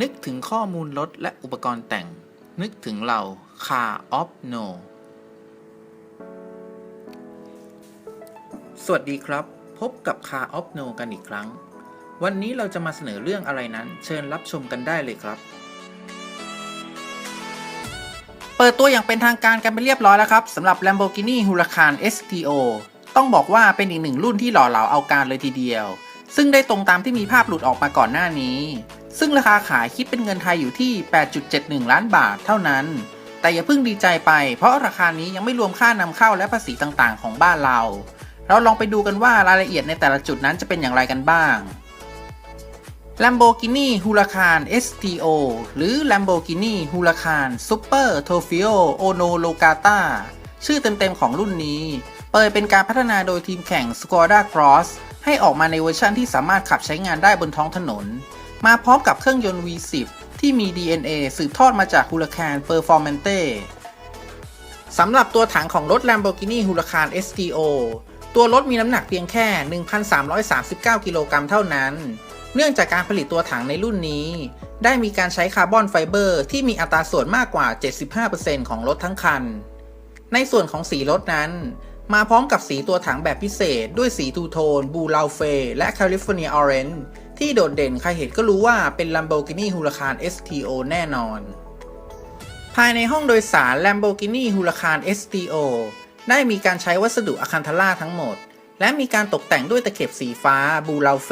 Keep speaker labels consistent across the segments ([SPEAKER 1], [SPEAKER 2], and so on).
[SPEAKER 1] นึกถึงข้อมูลรถและอุปกรณ์แต่ง นึกถึงเรา Car of No สวัสดีครับ พบกับ Car of No กันอีกครั้ง วันนี้เราจะมาเสนอเรื่องอะไรนั้น เชิญรับชมกันได้เลยครับ เปิดตัวอย่างเป็นทางการกันไปเรียบร้อยแล้วครับสำหรับ Lamborghini Huracan STO ต้องบอกว่าเป็นอีกหนึ่งรุ่นที่หล่อเหลาเอาการเลยทีเดียว ซึ่งได้ตรงตามที่มีภาพหลุดออกมาก่อนหน้านี้ ซึ่งราคาขายคิดเป็นเงินไทยอยู่ที่ 8.71 ล้านบาทเท่านั้น แต่อย่าเพิ่งดีใจไป เพราะราคานี้ยังไม่รวมค่านำเข้าและภาษีต่างๆ ของบ้านเรา เราลองไปดูกันว่ารายละเอียดในแต่ละจุดนั้นจะเป็นอย่างไรกันบ้าง Lamborghini Huracan STO หรือ Lamborghini Huracan Super Trofeo Ono Logata ชื่อเต็มๆของรุ่นนี้ เปิดเป็นการพัฒนาโดยทีมแข่ง Skoda Cross ให้ออกมาในเวอร์ชันที่สามารถขับใช้งานได้บนท้องถนน มาพร้อมกับเครื่องยนต์ V10 ที่มี DNA สืบทอดมาจาก Huracan Performante สำหรับตัวถังของรถ Lamborghini Huracan STO ตัวรถมีน้ำหนักเพียงแค่ 1,339 กิโลกรัมเท่านั้น เนื่องจากการผลิตตัวถังในรุ่นนี้ ได้มีการใช้คาร์บอนไฟเบอร์ที่มีอัตราส่วนมากกว่า 75%ของรถทั้งคัน ในส่วนของสีรถนั้น มาพร้อมกับสีตัวถังแบบพิเศษด้วยสีทูโทน บูลาเฟและแคลิฟอร์เนียออเรนจ์ ที่โดดเด่นใครเห็นก็รู้ว่าเป็น Lamborghini Huracan STO แน่นอน ภายในห้องโดยสาร Lamborghini Huracan STO ได้มีการใช้วัสดุอะคันทาร่าทั้งหมด และมีการตกแต่งด้วยตะเข็บสีฟ้าบูลาเฟ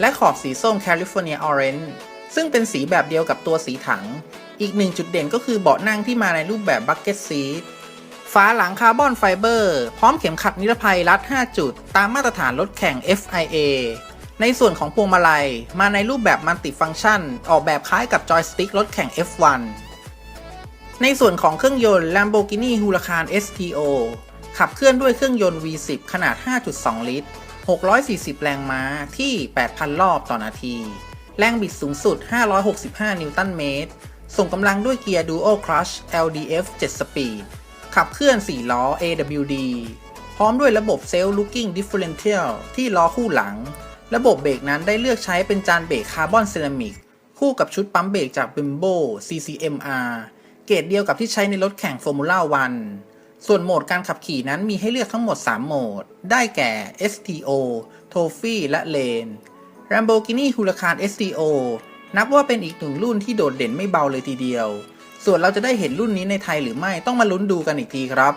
[SPEAKER 1] และขอบสีส้มแคลิฟอร์เนียออเรนจ์ซึ่งเป็นสีแบบเดียวกับตัวสีถัง อีกหนึ่งจุดเด่นก็คือเบาะนั่งที่มาในรูปแบบบักเก็ตซีทฝาหลังคาร์บอนไฟเบอร์ พร้อมเข็มขัดนิรภัยรัด 5 จุด ตามมาตรฐานรถแข่ง FIA ในส่วนของพวงมาลัย มาในรูปแบบมัลติฟังก์ชัน ออกแบบคล้ายกับจอยสติ๊กรถแข่ง F1 ในส่วนของเครื่องยนต์ Lamborghini Huracan STO ขับเคลื่อนด้วยเครื่องยนต์ V10 ขนาด 5.2 ลิตร 640 แรงม้าที่ 8,000 รอบต่อนาที แรงบิดสูงสุด 565 นิวตันเมตร ส่งกำลังด้วยเกียร์ Dual Clutch LDF 7 สปีด ขับเคลื่อน 4 ล้อ AWD พร้อมด้วยระบบ Self Looking Differential ที่ล้อคู่หลัง ระบบเบรกนั้นได้เลือกใช้เป็นจานเบรกคาร์บอนเซรามิกคู่กับชุดปั๊มเบรกจาก Bimbo CCMR เกรดเดียวกับที่ใช้ในรถแข่ง Formula 1 ส่วนโหมดการขับขี่นั้นมีให้เลือกทั้งหมด 3 โหมด ได้แก่ STO Trophy และ Lane Lamborghini Huracan STO นับว่าเป็นอีกหนึ่งรุ่นที่โดดเด่นไม่เบาเลยทีเดียว ส่วนเราจะได้เห็นรุ่นนี้ในไทยหรือไม่ต้องมาลุ้นดูกันอีกทีครับ